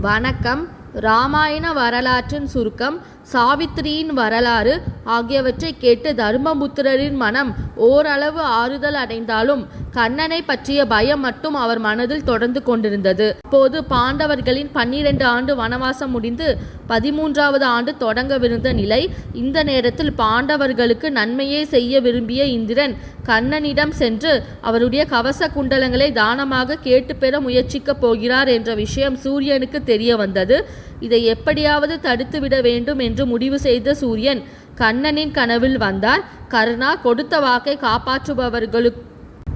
வணக்கம். ராமாயண வரலாற்றின் சுருக்கம் சாவித்திரியின் வரலாறு ஆகியவற்றை கேட்டு தர்மபுத்திரரின் மனம் ஓரளவு ஆறுதல் அடைந்தாலும் கண்ணனை பற்றிய பயம் மட்டும் அவர் மனதில் தொடர்ந்து கொண்டிருந்தது. அப்போது பாண்டவர்களின் பன்னிரண்டு ஆண்டு வனவாசம் முடிந்து பதிமூன்றாவது ஆண்டு தொடங்கவிருந்த நிலை இந்த நேரத்தில் பாண்டவர்களுக்கு நன்மையே செய்ய விரும்பிய இந்திரன் கண்ணனிடம் சென்று அவருடைய கவச குண்டலங்களை தானமாக கேட்டு பெற முயற்சிக்கப் போகிறார் என்ற விஷயம் சூரியனுக்கு தெரிய வந்தது. இதை எப்படியாவது தடுத்துவிட வேண்டும் என்று முடிவு செய்த சூரியன் கண்ணனின் கனவில் வந்தார். கருணா கொடுத்த வாக்கை காப்பாற்றுபவர்களுக்கு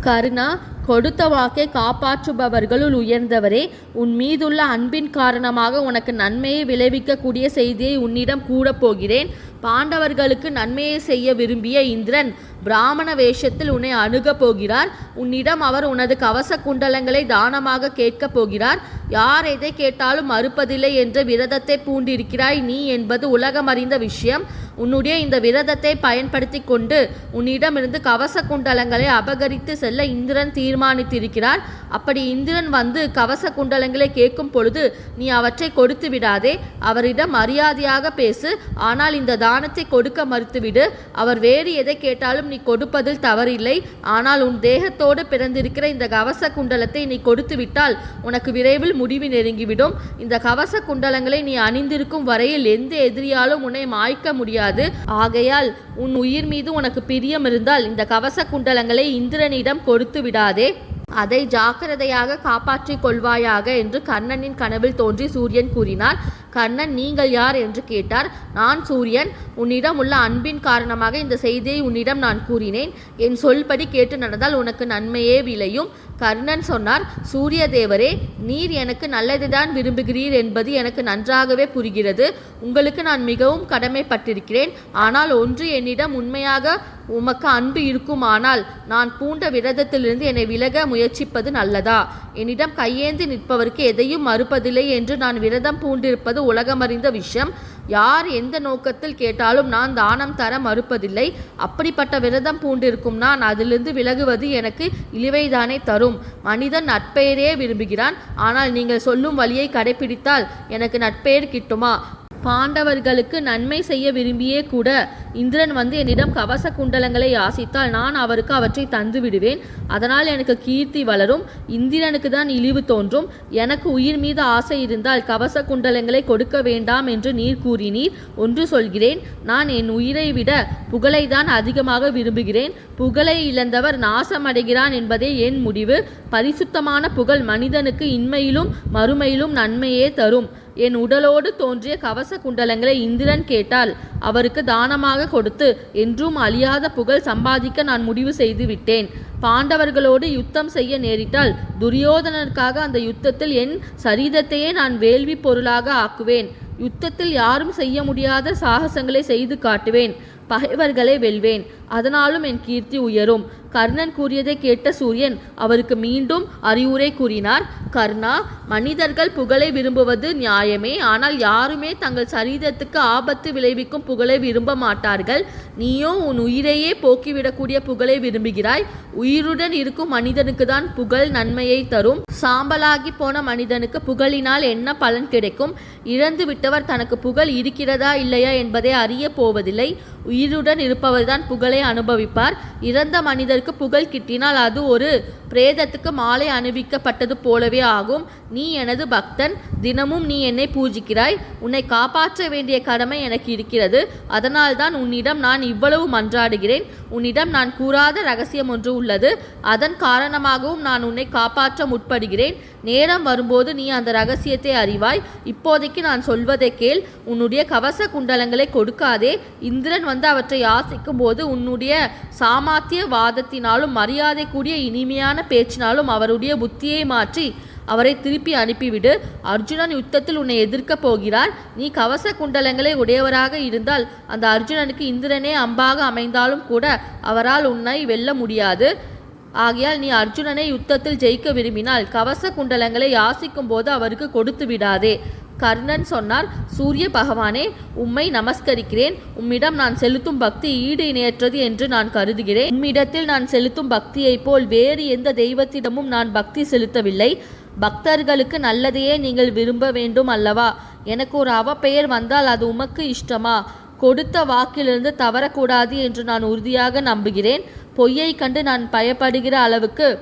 கருணா கொடுத்த வாக்கை காப்பாற்றுபவர்களுள் உயர்ந்தவரே உன் மீதுள்ள அன்பின் காரணமாக உனக்கு நன்மையை விளைவிக்கக்கூடிய செய்தியை உன்னிடம் கூறப் போகிறேன். பாண்டவர்களுக்கு நன்மையை செய்ய விரும்பிய இந்திரன் பிராமண வேஷத்தில் உன்னை அணுகப் போகிறார். உன்னிடம் அவர் உனது கவச குண்டலங்களை தானமாக கேட்கப் போகிறார். யார் எதை கேட்டாலும் மறுப்பதில்லை என்ற விரதத்தை பூண்டிருக்கிறாய் நீ என்பது உலகமறிந்த விஷயம். உன்னுடைய இந்த விரதத்தை பயன்படுத்தி கொண்டு உன்னிடமிருந்து கவச குண்டலங்களை அபகரித்து செல்ல இந்திரன் தீர்மானித்திருக்கிறான் அப்படி இந்திரன் வந்து கவச குண்டலங்களை கேட்கும் பொழுது நீ அவற்றை கொடுத்து விடாதே. அவரிடம் மரியாதையாக பேசு. ஆனால் இந்த தானத்தை கொடுக்க மறுத்துவிடு. அவர் வேறு எதை கேட்டாலும் நீ கொடுப்பதில் தவறில்லை. ஆனால் உன் தேகத்தோடு பிறந்திருக்கிற இந்த கவச குண்டலத்தை நீ கொடுத்து விட்டால் உனக்கு விரைவில் முடிவு நெருங்கிவிடும். இந்த கவச குண்டலங்களை நீ அணிந்திருக்கும் வரையில் எந்த எதிரியாலும் உன்னை மாய்க்க முடியாது. ஆகையால் உன் உயிர் மீது உனக்கு பிரியம் இருந்தால் இந்த கவச குண்டலங்களை இந்திரனிடம் கொடுத்து விடாதே. அதை ஜாக்கிரதையாக காப்பாற்றிக் கொள்வாயாக என்று கண்ணனின் கனவில் தோன்றி சூரியன் கூறினார். கண்ணன் நீங்கள் யார் என்று கேட்டார். நான் சூரியன். உன்னிடம் உள்ள அன்பின் காரணமாக இந்த செய்தியை உன்னிடம் நான் கூறினேன். என் சொல்படி கேட்டு நடந்தால் உனக்கு நன்மையே விளையும். கர்ணன் சொன்னார் சூரிய தேவரே நீர் எனக்கு நல்லதுதான் விரும்புகிறீர் என்பது எனக்கு நன்றாகவே புரிகிறது. உங்களுக்கு நான் மிகவும் கடமைப்பட்டிருக்கிறேன். ஆனால் ஒன்று என்னிடம் உண்மையாக உமக்கு அன்பு இருக்குமானால் நான் பூண்ட விரதத்திலிருந்து என்னை விலக முயற்சிப்பது நல்லதா? என்னிடம் கையேந்தி நிற்பவருக்கு எதையும் மறுப்பதில்லை என்று நான் விரதம் பூண்டிருப்பது உலகமறிந்த விஷயம் யார் எந்த நோக்கத்தில் கேட்டாலும் நான் தானம் தர மறுப்பதில்லை. அப்படிப்பட்ட விரதம் பூண்டிருக்கும் நான் அதிலிருந்து விலகுவது எனக்கு இழிவைதானே தரும். மனிதன் நட்பெயரே விரும்புகிறான். ஆனால் நீங்கள் சொல்லும் வழியை கடைபிடித்தால் எனக்கு நட்பெயர் கிட்டுமா? பாண்டவர்களுக்கு நன்மை செய்ய விரும்பியே கூட இந்திரன் வந்து என்னிடம் கவச குண்டலங்களை யாசித்தால் நான் அவருக்கு அவற்றை தந்து விடுவேன். அதனால் எனக்கு கீர்த்தி வளரும் இந்திரனுக்கு தான் இழிவு தோன்றும். எனக்கு உயிர் மீது ஆசை இருந்தால் கவச குண்டலங்களை கொடுக்க வேண்டாம் என்று நீர் கூறினீர். ஒன்று சொல்கிறேன் நான் என் உயிரை விட புகழை தான் அதிகமாக விரும்புகிறேன். புகழை இழந்தவர் நாசமடைகிறான் என்பதே என் முடிவு. பரிசுத்தமான புகழ் மனிதனுக்கு இன்மையிலும் மறுமையிலும் நன்மையே தரும். என் உடலோடு தோன்றிய கவச குண்டலங்களை இந்திரன் கேட்டால் அவருக்கு தானமாக கொடுத்து என்றும் அழியாத புகழ் சம்பாதிக்க நான் முடிவு செய்து விட்டேன். பாண்டவர்களோடு யுத்தம் செய்ய நேரிட்டால் துரியோதனருக்காக அந்த யுத்தத்தில் என் சரீரத்தையே நான் வேள்வி பொருளாக ஆக்குவேன். யுத்தத்தில் யாரும் செய்ய முடியாத சாகசங்களை செய்து காட்டுவேன். பகைவர்களை வெல்வேன். அதனாலும் என் கீர்த்தி உயரும். கர்ணன் கூறியதை கேட்ட சூரியன் அவருக்கு மீண்டும் அறிவுரை கூறினார். கர்ணா மனிதர்கள் புகழை விரும்புவது நியாயமே. ஆனால் யாருமே தங்கள் சரீரத்துக்கு ஆபத்து விளைவிக்கும் புகழை விரும்ப மாட்டார்கள். நீயோ உன் உயிரையே போக்கிவிடக்கூடிய புகழை விரும்புகிறாய். உயிருடன் இருக்கும் மனிதனுக்கு தான் புகழ் நன்மையை தரும். சாம்பலாகி போன மனிதனுக்கு புகழினால் என்ன பலன் கிடைக்கும்? இழந்து விட்டவர் தனக்கு புகழ் இருக்கிறதா இல்லையா என்பதை அறிய போவதில்லை. உயிருடன் இருப்பவர்தான் புகழை அனுபவிப்பார். இறந்த மனிதருக்கு புகழ் கிட்டினால் அது ஒரு பிரேதத்துக்கு மாலை அணிவிக்கப்பட்டது போலவே ஆகும். நீ எனது பக்தன் தினமும் நீ என்னை பூஜிக்கிறாய். உன்னை காப்பாற்ற வேண்டிய கடமை எனக்கு இருக்கிறது. அதனால்தான் உன்னிடம் நான் இவ்வளவு மன்றாடுகிறேன். உன்னிடம் நான் கூறாத ரகசியம் ஒன்று உள்ளது. அதன் காரணமாகவும் நான் உன்னை காப்பாற்ற முற்படுகிறேன். நேரம் வரும்போது நீ அந்த ரகசியத்தை அறிவாய். இப்போதைக்கு நான் சொல்வதை கேள். உன்னுடைய கவச குண்டலங்களை கொடுக்காதே. இந்திரன் வந்து அவற்றை யாசிக்கும் போது உன்னுடைய சாமாத்திய வாதத்தினாலும் மரியாதை கூடிய இனிமையான பேச்சினாலும் அவருடைய புத்தியை மாற்றி அவரை திருப்பி அனுப்பிவிடு. அர்ஜுனன் யுத்தத்தில் உன்னை எதிர்க்கப் போகிறார். நீ கவச குண்டலங்களை உடையவராக இருந்தால் அந்த அர்ஜுனனுக்கு இந்திரனே அம்பாக அமைந்தாலும் கூட அவரால் உன்னை வெல்ல முடியாது. ஆகையால் நீ அர்ஜுனனை யுத்தத்தில் ஜெயிக்க விரும்பினால் கவச குண்டலங்களை யாசிக்கும் போது அவருக்கு கொடுத்து விடாதே. கர்ணன் சொன்னார் சூரிய பகவானே உம்மை நமஸ்கரிக்கிறேன். உம்மிடம் நான் செலுத்தும் பக்தி ஈடு இணையற்றது என்று நான் கருதுகிறேன். உம்மிடத்தில் நான் செலுத்தும் பக்தியைப் போல் வேறு எந்த தெய்வத்திடமும் நான் பக்தி செலுத்தவில்லை. பக்தர்களுக்கு நல்லதையே நீங்கள் விரும்ப வேண்டும் அல்லவா? எனக்கு ஒரு அவப்பெயர் வந்தால் அது உமக்கு இஷ்டமா? கொடுத்த வாக்கிலிருந்து தவறக்கூடாது என்று நான் உறுதியாக நம்புகிறேன். பொய்யை கண்டு நான் பயப்படுகிற அளவுக்கு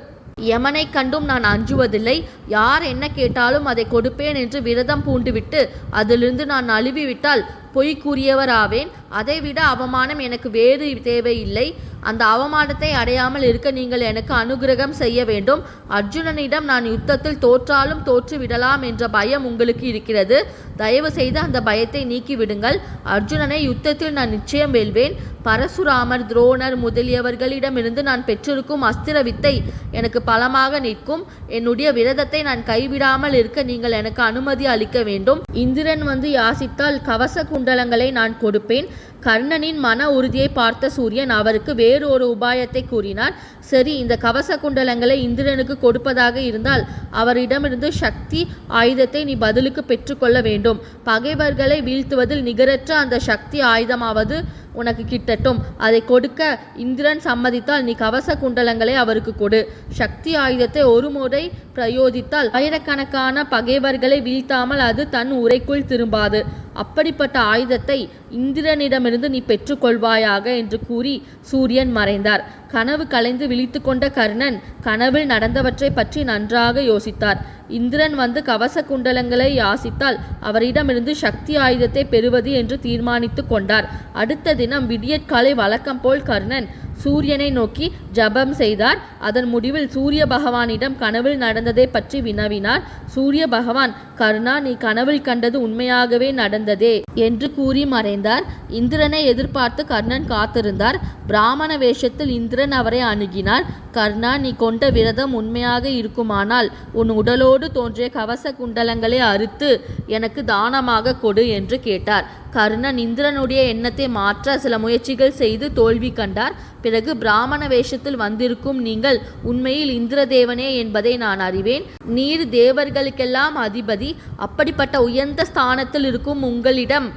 யமனை கண்டும் நான் அஞ்சுவதில்லை. யார் என்ன கேட்டாலும் அதை கொடுப்பேன் என்று விரதம் பூண்டுவிட்டு அதிலிருந்து நான் அழுவிவிட்டால் பொய் கூறியவராவேன். அதைவிட அவமானம் எனக்கு வேறு தேவையில்லை. அந்த அவமானத்தை அடையாமல் இருக்க நீங்கள் எனக்கு அனுகிரகம் செய்ய வேண்டும். அர்ஜுனனிடம் நான் யுத்தத்தில் தோற்றாலும் தோற்று விடலாம் என்ற பயம் உங்களுக்கு இருக்கிறது. தயவு செய்து அந்த பயத்தை நீக்கிவிடுங்கள். அர்ஜுனனை யுத்தத்தில் நான் நிச்சயம் வெல்வேன். பரசுராமர் துரோணர் முதலியவர்களிடமிருந்து நான் பெற்றிருக்கும் அஸ்திர வித்தை எனக்கு பலமாக நிற்கும். என்னுடைய விரதத்தை நான் கைவிடாமல் இருக்க நீங்கள் எனக்கு அனுமதி அளிக்க வேண்டும். இந்திரன் வந்து யாசித்தால் கவச குண்டலங்களை நான் கொடுப்பேன். கர்ணனின் மன உறுதியை பார்த்த சூரியன் அவருக்கு வேறு ஒரு உபாயத்தை கூறினார். சரி இந்த கவச குண்டலங்களை இந்திரனுக்கு கொடுப்பதாக இருந்தால் அவரிடமிருந்து சக்தி ஆயுதத்தை நீ பதிலுக்கு பெற்றுக்கொள்ள வேண்டும். பகைவர்களை வீழ்த்துவதில் நிகரற்ற அந்த சக்தி ஆயுதமாவது உனக்கு கிட்டட்டும். அதை கொடுக்க இந்திரன் சம்மதித்தால் நீ கவச குண்டலங்களை அவருக்கு கொடு. சக்தி ஆயுதத்தை ஒரு முறை பிரயோதித்தால் ஆயிரக்கணக்கான பகைவர்களை வீழ்த்தாமல் அது தன் உரைக்குள் திரும்பாது. அப்படிப்பட்ட ஆயுதத்தை இந்திரனிடமிருந்து நீ பெற்றுக்கொள்வாயாக என்று கூறி சூரியன் மறைந்தார். கனவு கலைந்து விழித்து கொண்ட கர்ணன் கனவில் நடந்தவற்றை பற்றி நன்றாக யோசித்தார். இந்திரன் வந்து கவச குண்டலங்களை யாசித்தால் அவரிடமிருந்து சக்தி ஆயுதத்தை பெறுவது என்று தீர்மானித்து கொண்டார். அடுத்த தினம் விடியற்காலை வழக்கம் போல் கர்ணன் சூரியனை நோக்கி ஜபம் செய்தார். அதன் முடிவில் சூரிய பகவானிடம் கனவில் நடந்ததை பற்றி வினவினார். சூரிய பகவான் கர்ணா நீ கனவில் கண்டது உண்மையாகவே நடந்ததே என்று கூறி மறைந்தார். இந்திரனை எதிர்பார்த்து கர்ணன் காத்திருந்தார். பிராமண வேஷத்தில் இந்திரன் அவரை அணுகினார். கர்ணா நீ கொண்ட விரதம் உண்மையாக இருக்குமானால் உன் உடலோடு தோன்றிய கவச குண்டலங்களை அறுத்து எனக்கு தானமாக கொடு என்று கேட்டார். கர்ணன் இந்திரனுடைய எண்ணத்தை மாற்ற சில முயற்சிகள் செய்து தோல்வி கண்டார். பிறகு பிராமண வேஷத்தில் வந்திருக்கும் நீங்கள் உண்மையில் இந்திரதேவனே என்பதை நான் அறிவேன். நீர் தேவர்களுக்கெல்லாம் அதிபதி. அப்படிப்பட்ட உயர்ந்த ஸ்தானத்தில் இருக்கும் உங்களிடம்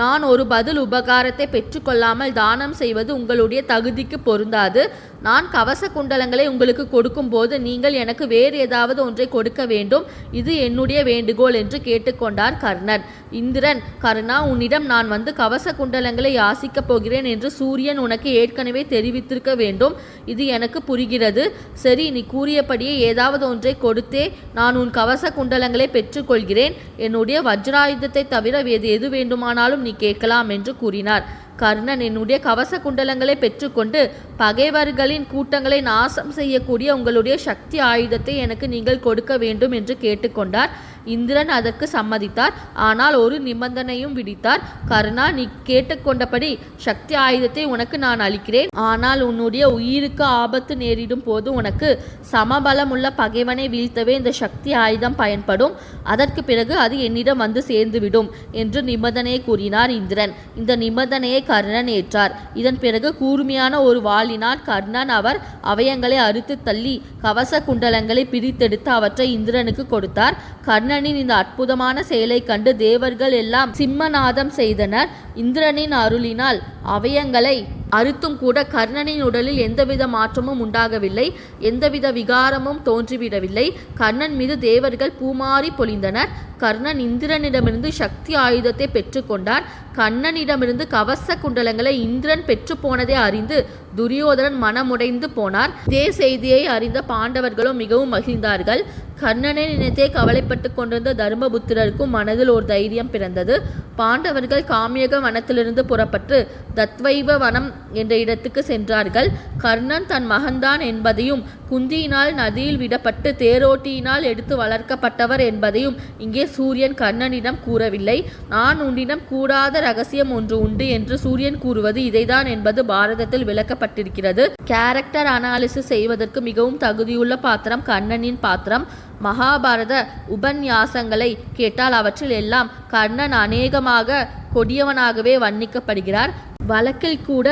நான் ஒரு பதில் உபகாரத்தை பெற்றுக்கொள்ளாமல் தானம் செய்வது உங்களுடைய தகுதிக்கு பொருந்தாது. நான் கவச குண்டலங்களை உங்களுக்கு கொடுக்கும்போது நீங்கள் எனக்கு வேறு ஏதாவது ஒன்றை கொடுக்க வேண்டும். இது என்னுடைய வேண்டுகோள் என்று கேட்டுக்கொண்டார் கர்ணன். இந்திரன் கர்ணா உன்னிடம் நான் வந்து கவச குண்டலங்களை யாசிக்கப் போகிறேன் என்று சூரியன் உனக்கு ஏற்கனவே தெரிவித்திருக்க வேண்டும். இது எனக்கு புரிகிறது. சரி நீ கூறியபடியே ஏதாவது ஒன்றை கொடுத்தே நான் உன் கவச குண்டலங்களை பெற்றுக்கொள்கிறேன். என்னுடைய வஜ்ராயுதத்தை தவிர வேறு எது வேண்டுமானாலும் நீ கேட்கலாம் என்று கூறினார். கர்ணன் என்னுடைய கவச குண்டலங்களை பெற்றுக்கொண்டு பகைவர்களின் கூட்டங்களை நாசம் செய்யக்கூடிய உங்களுடைய சக்தி ஆயுதத்தை எனக்கு நீங்கள் கொடுக்க வேண்டும் என்று கேட்டுக்கொண்டார். இந்திரன் அதற்கு சம்மதித்தார். ஆனால் ஒரு நிபந்தனையும் விதித்தார். கருணா நீ கேட்டுக்கொண்டபடி சக்தி ஆயுதத்தை உனக்கு நான் அளிக்கிறேன். ஆனால் உன்னுடைய உயிருக்கு ஆபத்து நேரிடும் போது உனக்கு சமபலமுள்ள பகைவனை வீழ்த்தவே இந்த சக்தி ஆயுதம் பயன்படும். அதற்கு பிறகு அது என்னிடம் வந்து சேர்ந்துவிடும் என்று நிபந்தனையை கூறினார் இந்திரன். இந்த நிபந்தனையை கர்ணன் ஏற்றார். இதன் பிறகு கூர்மையான ஒரு வாளினால் கர்ணன் அவர் அவயங்களை அறுத்து தள்ளி கவச குண்டலங்களை பிரித்தெடுத்து அவற்றை இந்திரனுக்கு கொடுத்தார். கர்ணன் கர்ணனின் இந்த அற்புதமான செயலை கண்டு தேவர்கள் எல்லாம் சிம்மநாதம் செய்தனர். இந்திரனின் அருளினால் அவயங்களை அறுத்தும் கூட கர்ணனின் உடலில் எந்தவித மாற்றமும் உண்டாகவில்லை. எந்தவித விகாரமும் தோன்றிவிடவில்லை. கர்ணன் மீது தேவர்கள் பூமாறி பொழிந்தனர் கர்ணன் இந்திரனிடமிருந்து சக்தி ஆயுதத்தை பெற்றுக்கொண்டான் கண்ணனிடமிருந்து கவச குண்டலங்களை இந்திரன் பெற்று போனதை அறிந்து துரியோதனன் மனமுடைந்து போனார். இதே செய்தியை அறிந்த பாண்டவர்களும் மிகவும் மகிழ்ந்தார்கள். கர்ணனை நினைத்தே கவலைப்பட்டு கொண்டிருந்த தர்மபுத்திரருக்கும் மனதில் ஒரு தைரியம் பிறந்தது. பாண்டவர்கள் காமியக வனத்திலிருந்து புறப்பட்டு தத்வைவ வனம் என்ற இடத்துக்கு சென்றார்கள். கர்ணன் தன் மகன்தான் என்பதையும் குந்தியினால் நதியில் விடப்பட்டு தேரோட்டியினால் எடுத்து வளர்க்கப்பட்டவர் என்பதையும் இங்கே சூரியன் கர்ணனிடம் கூறவில்லை. நான் உன்னிடம் கூடாத ரகசியம் ஒன்று உண்டு என்று சூரியன் கூறுவது இதைதான் என்பது பாரதத்தில் விளக்கப்பட்டிருக்கிறது. கேரக்டர் அனாலிசிஸ் செய்வதற்கு மிகவும் தகுதியுள்ள பாத்திரம் கர்ணனின் பாத்திரம். மகாபாரத உபன்யாசங்களை கேட்டால் அவற்றில் எல்லாம் கர்ணன் அநேகமாக கொடியவனாகவே வர்ணிக்கப்படுகிறார். வழக்கில் கூட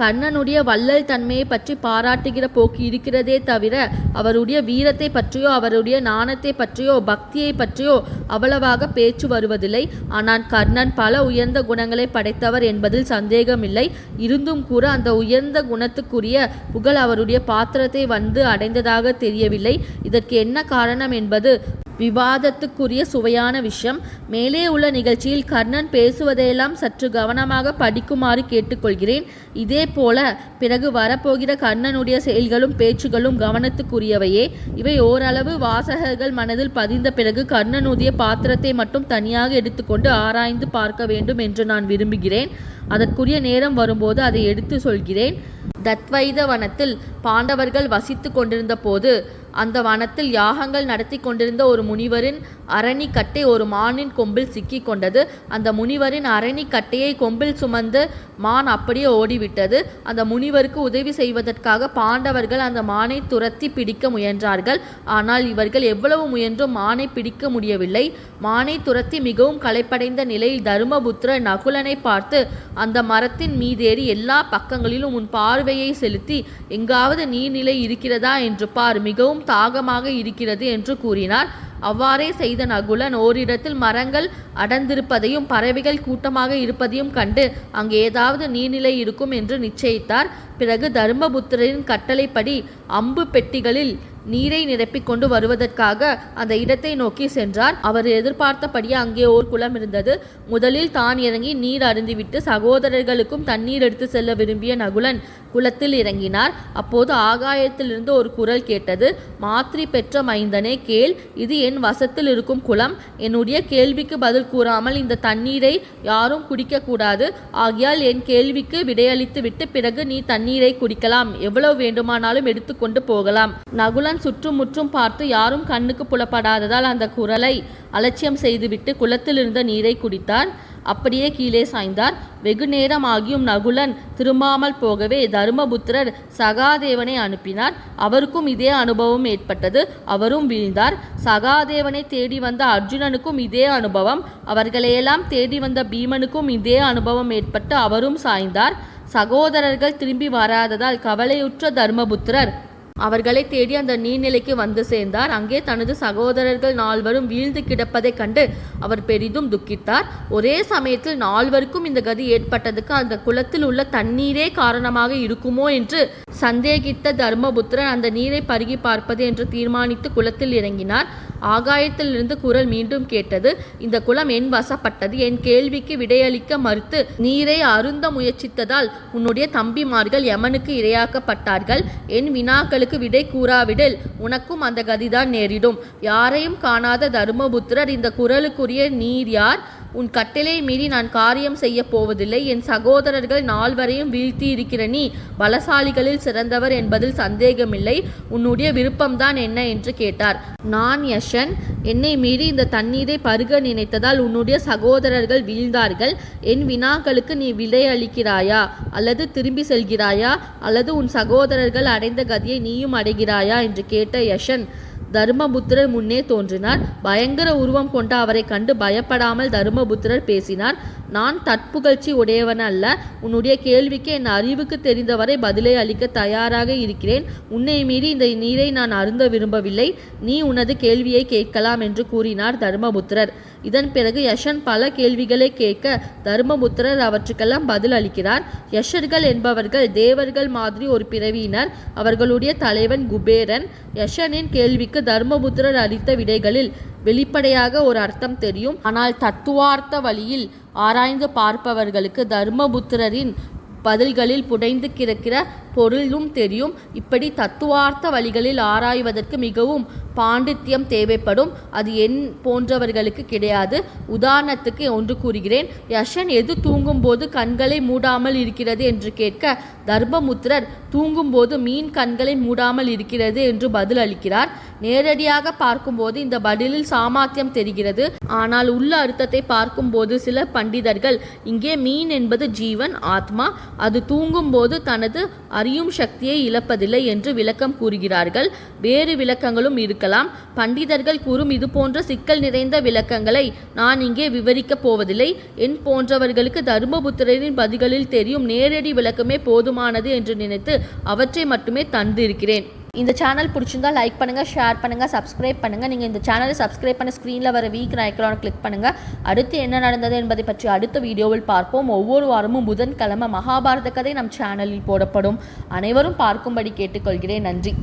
கர்ணனுடைய வள்ளல் தன்மையை பற்றி பாராட்டுகிற போக்கு இருக்கிறதே தவிர அவருடைய வீரத்தை பற்றியோ அவருடைய நாணத்தை பற்றியோ பக்தியை பற்றியோ அவ்வளவாக பேச்சு வருவதில்லை. ஆனால் கர்ணன் பல உயர்ந்த குணங்களை படைத்தவர் என்பதில் சந்தேகமில்லை. இருந்தும் கூட அந்த உயர்ந்த குணத்துக்குரிய புகழ் அவருடைய பாத்திரத்தை வந்து அடைந்ததாக தெரியவில்லை. இதற்கு என்ன காரணம் என்பது விவாதத்துக்குரிய சுவையான விஷயம். மேலே உள்ள நிகழ்ச்சியில் கர்ணன் பேசுவதையெல்லாம் சற்று கவனமாக படிக்குமாறு கேட்டுக்கொள்கிறேன். இதே போல பிறகு வரப்போகிற கர்ணனுடைய செயல்களும் பேச்சுகளும் கவனத்துக்குரியவையே. இவை ஓரளவு வாசகர்கள் மனதில் பதிந்த பிறகு கர்ணனுடைய பாத்திரத்தை மட்டும் தனியாக எடுத்துக்கொண்டு ஆராய்ந்து பார்க்க வேண்டும் என்று நான் விரும்புகிறேன். அதற்குரிய நேரம் வரும்போது அதை எடுத்து சொல்கிறேன். தத்வைத வனத்தில் பாண்டவர்கள் வசித்து கொண்டிருந்த போது அந்த வனத்தில் யாகங்கள் நடத்தி கொண்டிருந்த ஒரு முனிவரின் அரணிக்கட்டை ஒரு மானின் கொம்பில் சிக்கி கொண்டது. அந்த முனிவரின் அரணிக்கட்டையை கொம்பில் சுமந்து மான் அப்படியே ஓடிவிட்டது. அந்த முனிவருக்கு உதவி செய்வதற்காக பாண்டவர்கள் அந்த மானை துரத்தி பிடிக்க முயன்றார்கள். ஆனால் இவர்கள் எவ்வளவு முயன்றும் மானை பிடிக்க முடியவில்லை. மானை துரத்தி மிகவும் களைப்படைந்த நிலையில் தருமபுத்திர நகுலனை பார்த்து அந்த மரத்தின் மீதேறி எல்லா பக்கங்களிலும் உன் பார்வையை செலுத்தி எங்காவது நீர்நிலை இருக்கிறதா? என்று பார். மிகவும் தாகமாக இருக்கிறது என்று கூறினார். அவ்வாறே செய்த நகுலன் ஓரிடத்தில் மரங்கள் அடர்ந்திருப்பதையும் பறவைகள் கூட்டமாக இருப்பதையும் கண்டு அங்கு ஏதாவது நீர்நிலை இருக்கும் என்று நிச்சயித்தார். பிறகு தர்மபுத்திரரின் கட்டளைப்படி அம்பு பெட்டிகளில் நீரை நிரப்பிக் கொண்டு வருவதற்காக அந்த இடத்தை நோக்கி சென்றார் அவர் எதிர்பார்த்தபடியே அங்கே ஓர் குளம் இருந்தது. முதலில் தான் இறங்கி நீர் அருந்திவிட்டு சகோதரர்களுக்கும் தண்ணீர் எடுத்து செல்ல விரும்பிய நகுலன் குளத்தில் இறங்கினார். அப்போது ஆகாயத்திலிருந்து ஒரு குரல் கேட்டது மாத்ரி பெற்ற மைந்தனே கேள் இது என் வசத்தில் இருக்கும் குளம். என்னுடைய கேள்விக்கு பதில் கூறாமல் இந்த தண்ணீரை யாரும் குடிக்கக்கூடாது ஆகியால் என் கேள்விக்கு விடையளித்து விட்டு பிறகு நீ தண்ணீரை குடிக்கலாம். எவ்வளவு வேண்டுமானாலும் எடுத்துக்கொண்டு போகலாம் நகுலன் சுற்றுமுற்றும் பார்த்து யாரும் கண்ணுக்கு புலப்படாததால் அந்த குரலை அலட்சியம் செய்துவிட்டு குளத்தில் இருந்த நீரை குடித்தார் அப்படியே கீழே சாய்ந்தார். வெகு நேரம் ஆகியும் நகுலன் திரும்பாமல் போகவே தருமபுத்திரர் சகாதேவனை அனுப்பினார். அவருக்கும் இதே அனுபவம் ஏற்பட்டது. அவரும் வீழ்ந்தார். சகாதேவனை தேடி வந்த அர்ஜுனனுக்கும் இதே அனுபவம். அவர்களையெல்லாம் தேடி வந்த பீமனுக்கும் இதே அனுபவம் ஏற்பட்டு அவரும் சாய்ந்தார். சகோதரர்கள் திரும்பி வராததால் கவலையுற்ற தர்மபுத்திரர் அவர்களை தேடி அந்த நீர்நிலைக்கு வந்து சேர்ந்தார். அங்கே தனது சகோதரர்கள் நால்வரும் வீழ்ந்து கிடப்பதை கண்டு அவர் பெரிதும் துக்கித்தார். ஒரே சமயத்தில் நால்வருக்கும் இந்த கதி ஏற்பட்டதுக்கு அந்த குளத்தில் உள்ள தண்ணீரே காரணமாக இருக்குமோ என்று சந்தேகித்த தர்மபுத்திரன் அந்த நீரை பருகி பார்ப்பது என்று தீர்மானித்து குளத்தில் இறங்கினார். ஆகாயத்திலிருந்து குரல் மீண்டும் கேட்டது. இந்த குளம் என் வசப்பட்டது. என் கேள்விக்கு விடையளிக்க மறுத்து நீரை அருந்த முயற்சித்ததால் உன்னுடைய தம்பிமார்கள் யமனுக்கு இரையாக்கப்பட்டார்கள். என் வினாக்களுக்கு விடை கூறாவிடில் உனக்கும் அந்த கதிதான் நேரிடும். யாரையும் காணாத தருமபுத்திரர் இந்த குரலுக்குரிய நீர் யார்? உன் கட்டளை மீறி நான் காரியம் செய்ய போவதில்லை. என் சகோதரர்கள் நால்வரையும் வீழ்த்தி இருக்கிற நீ பலசாலிகளில் சிறந்தவர் என்பதில் சந்தேகமில்லை. உன்னுடைய விருப்பம்தான் என்ன என்று கேட்டார். நான் யஷன் என்னை மீறி இந்த தண்ணீரை பருக நினைத்ததால் உன்னுடைய சகோதரர்கள் வீழ்ந்தார்கள். என் வினாக்களுக்கு நீ விடை அளிக்கிறாயா அல்லது திரும்பி செல்கிறாயா? அல்லது உன் சகோதரர்கள் அடைந்த கதியை நீயும் அடைகிறாயா? என்று கேட்ட யஷன் தர்மபுத்திரர் முன்னே தோன்றினார். பயங்கர உருவம் கொண்ட அவரை கண்டு பயப்படாமல் தர்மபுத்திரர் பேசினார். நான் தற்புகழ்ச்சி உடையவன் அல்ல. உன்னுடைய கேள்விக்கு என் அறிவுக்கு தெரிந்தவரை பதிலை அளிக்க தயாராக இருக்கிறேன். உன்னை மீறி இந்த நீரை நான் அருந்த விரும்பவில்லை. நீ உனது கேள்வியை கேட்கலாம் என்று கூறினார் தர்மபுத்திரர். இதன் பிறகு யஷன் பல கேள்விகளை கேட்க தர்மபுத்திரர் அவற்றுக்கெல்லாம் பதில் அளிக்கிறார். யஷர்கள் என்பவர்கள் தேவர்கள் மாதிரி ஒரு பிறவியினர். அவர்களுடைய தலைவன் குபேரன். யஷனின் கேள்விக்கு தர்மபுத்திரர் அளித்த விடைகளில் வெளிப்படையாக ஒரு அர்த்தம் தெரியும். ஆனால் தத்துவார்த்த வழியில் ஆராய்ந்து பார்ப்பவர்களுக்கு தர்மபுத்திரரின் பதில்களில் புடைந்து கிடக்கிற பொருளும் தெரியும். இப்படி தத்துவார்த்த வழிகளில் ஆராய்வதற்கு மிகவும் பாண்டித்யம் தேவைப்படும். அது என் போன்றவர்களுக்கு கிடையாது. உதாரணத்துக்கு ஒன்று கூறுகிறேன். யஷன் எது தூங்கும்போது கண்களை மூடாமல் இருக்கிறது என்று கேட்க தர்மபுத்திரர் தூங்கும்போது மீன் கண்களை மூடாமல் இருக்கிறது என்று பதில் அளிக்கிறார். நேரடியாக பார்க்கும்போது இந்த பதிலில் சாமாத்தியம் தெரிகிறது. ஆனால் உள்ள அர்த்தத்தை பார்க்கும்போது சில பண்டிதர்கள் இங்கே மீன் என்பது ஜீவன் ஆத்மா. அது தூங்கும்போது தனது அறியும் சக்தியை இழப்பதில்லை என்று விளக்கம் கூறுகிறார்கள். வேறு விளக்கங்களும் இருக்கலாம். இருக்கலாம். பண்டிதர்கள் கூறும் இது போன்ற சிக்கல் நிறைந்த விளக்கங்களை நான் இங்கே விவரிக்கப் போவதில்லை. என் போன்றவர்களுக்கு தர்மபுத்திரரின் பதிகளில் தெரியும் நேரடி விளக்கமே போதுமானது என்று நினைத்து அவற்றை மட்டுமே தந்து இருக்கிறேன் இந்த சேனல் பிடிச்சிருந்தா லைக் பண்ணுங்கள் ஷேர் பண்ணுங்கள் சப்ஸ்கிரைப் பண்ணுங்கள் நீங்கள் இந்த சேனலை சப்ஸ்கிரைப் பண்ண ஸ்க்ரீனில் வர வீக் ஐக்கலான கிளிக் பண்ணுங்கள் அடுத்து என்ன நடந்தது என்பதை பற்றி அடுத்த வீடியோவில் பார்ப்போம். ஒவ்வொரு வாரமும் புதன்கிழமை மகாபாரத கதை நம் சேனலில் போடப்படும். அனைவரும் பார்க்கும்படி கேட்டுக்கொள்கிறேன். நன்றி.